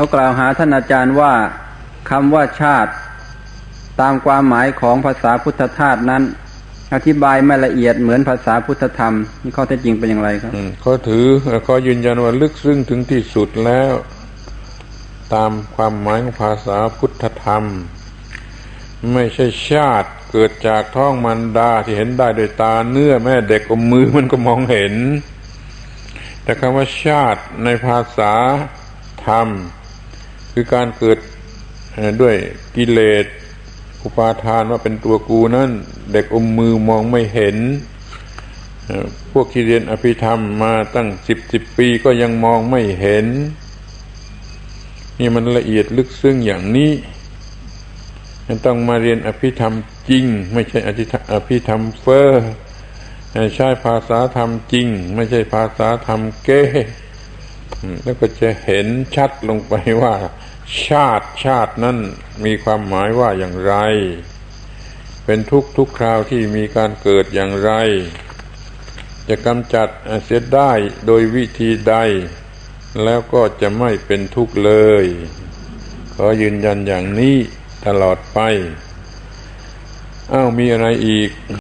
เขากล่าวหาท่านอาจารย์ว่าคำว่าชาติ ตามความหมายของภาษาพุทธทาสนั้น อธิบายไม่ละเอียดเหมือนภาษาพุทธธรรมนี่ข้อเท็จจริงเป็นอย่างไรครับเขาถือเขายืนยันว่าลึกซึ้งถึงที่สุดแล้ว ตามความหมายของภาษาพุทธธรรม ไม่ใช่ชาติเกิดจากท้องมันดาที่เห็นได้โดยตาเนื้อแม่เด็กอมมือมันก็มองเห็น แต่คำว่าชาติในภาษาธรรม คือการเกิดด้วยกิเลสอุปาทานว่าเป็นตัวกูนั่นเด็กอมมือมองไม่เห็น พวกที่เรียนอภิธรรมมาตั้งสิบสิบปีก็ยังมองไม่เห็น นี่มันละเอียดลึกซึ้งอย่างนี้ต้องมาเรียนอภิธรรมจริง ไม่ใช่อธิอภิธรรมเฟอ้อใช้ภาษาธรรมจริง ไม่ใช่ภาษาธรรมเก้ แล้วก็จะเห็นชัดลงไปว่า ชาติชาตินั้นมีความหมายว่าอย่างไร เป็นทุกทุกคราวที่มีการเกิดอย่างไร จะกำจัดเสียได้โดยวิธีใด แล้วก็จะไม่เป็นทุกข์เลย ขอยืนยันอย่างนี้ตลอดไป อ้าวมีอะไรอีก